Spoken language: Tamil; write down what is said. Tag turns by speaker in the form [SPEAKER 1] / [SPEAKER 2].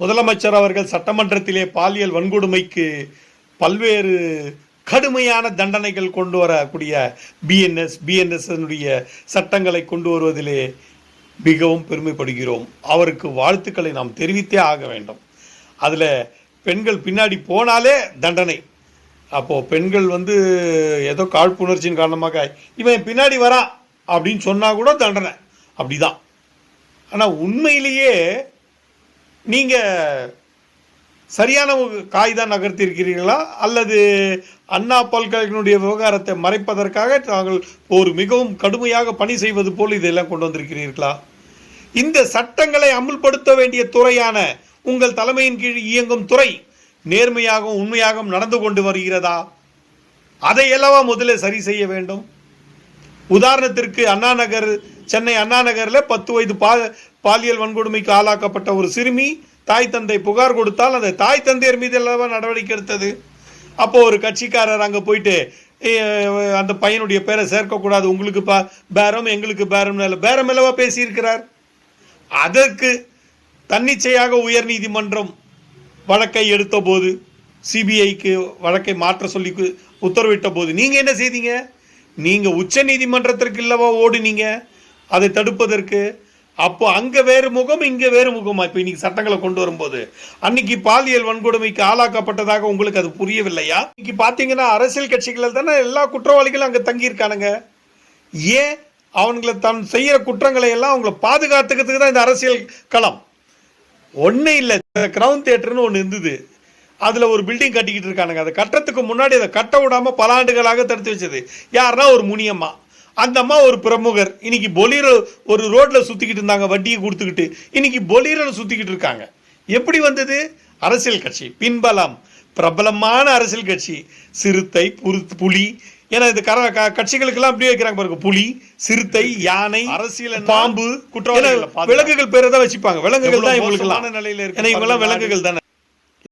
[SPEAKER 1] முதலமைச்சர் அவர்கள் சட்டமன்றத்திலே பாலியல் வன்கொடுமைக்கு பல்வேறு கடுமையான தண்டனைகள் கொண்டு வரக்கூடிய பிஎன்எஸ் பிஎன்எஸ் சட்டங்களை கொண்டு வருவதிலே மிகவும் பெருமைப்படுகிறோம். அவருக்கு வாழ்த்துக்களை நாம் தெரிவித்தே ஆக வேண்டும். அதில் பெண்கள் பின்னாடி போனாலே தண்டனை. அப்போது பெண்கள் வந்து ஏதோ காழ்ப்புணர்ச்சியின் காரணமாக இவன் பின்னாடி வரான் அப்படின்னு சொன்னால் கூட தண்டனை. அப்படிதான். ஆனால் உண்மையிலேயே நீங்கள் சரியான ஒரு காய் தான் நகர்த்தியிருக்கிறீர்களா? அல்லது அண்ணா பல்கலைக்கழகனுடைய விவகாரத்தை மறைப்பதற்காக நாங்கள் ஒரு மிகவும் கடுமையாக பணி செய்வது போல் இதெல்லாம் கொண்டு வந்திருக்கிறீர்களா? இந்த சட்டங்களை அமுல்படுத்த வேண்டிய துறையான உங்கள் தலைமையின் கீழ் இயங்கும் துறை நேர்மையாகவும் உண்மையாகவும் நடந்து கொண்டு வருகிறதா? அதை அல்லவா முதலில் சரி செய்ய வேண்டும்? உதாரணத்திற்கு அண்ணா நகர் சென்னை அண்ணா நகரில் பத்து வயது பா பாலியல் வன்கொடுமைக்கு ஆளாக்கப்பட்ட ஒரு சிறுமி தாய் தந்தை புகார் கொடுத்தால் அந்த தாய் தந்தையர் மீது அல்லவா நடவடிக்கை எடுத்தது. அப்போ ஒரு கட்சிக்காரர் அங்கே போயிட்டு அந்த பையனுடைய பேரை சேர்க்கக்கூடாது உங்களுக்கு பா பேரம் எங்களுக்கு பேரம் இல்லை பேரம் அல்லவா பேசியிருக்கிறார்? அதற்கு தன்னிச்சையாக உயர் நீதிமன்றம் வழக்கை எடுத்தபோது சிபிஐக்கு வழக்கை மாற்ற சொல்லி உத்தரவிட்ட போது நீங்கள் என்ன செய்தீங்க? நீங்கள் உச்ச நீதிமன்றத்திற்கு இல்லவா ஓடுனீங்க? அதை தடுப்பதற்கு அப்போ அங்க வேறு முகம் இங்க வேறு முகமா? இப்போ இன்னைக்கு சட்டங்களை கொண்டு வரும்போது அன்னைக்கு பாலியல் வன்கொடுமைக்கு ஆளாக்கப்பட்டதாக உங்களுக்கு அது புரியவில்லையா? இன்னைக்கு பாத்தீங்கன்னா அரசியல் கட்சிகள் தானே எல்லா குற்றவாளிகளும் அங்க தங்கியிருக்கானுங்க. ஏன்? அவங்கள தன் செய்யற குற்றங்களை எல்லாம் அவங்கள பாதுகாத்துக்கிறதுக்கு தான் இந்த அரசியல் களம். ஒன்றும் இல்லை. கிரவுண்ட் தியேட்டர்னு ஒன்று இருந்தது. அதில் ஒரு பில்டிங் கட்டிக்கிட்டு இருக்கானுங்க. அதை கட்டுறதுக்கு முன்னாடி அதை கட்ட விடாம பல ஆண்டுகளாக தடுத்து வச்சது. யாருன்னா ஒரு முனியம்மா. அந்த அம்மா ஒரு பிரமுகர். இன்னைக்கு பொலீரோ ஒரு ரோட்ல சுத்திக்கிட்டு இருந்தாங்க வட்டியை கொடுத்துக்கிட்டு. இன்னைக்கு பொலீரோல சுத்திக்கிட்டு இருக்காங்க. எப்படி வந்தது? அரசியல் கட்சி. பின்பலம். பிரபலமான அரசியல் கட்சி. சிறுத்தை புரு புலி. ஏன்னா இந்த கர கட்சிகளுக்கெல்லாம் அப்படியே வைக்கிறாங்க பாருங்க. புலி சிறுத்தை யானை அரசியல் பாம்பு. குற்றவாளிகள் விலங்குகள் பேரை தான் வச்சுப்பாங்க. விலங்குகள் தான் இவங்களுக்கு நிலையில இருக்கு இவங்க எல்லாம் விலங்குகள் தானே.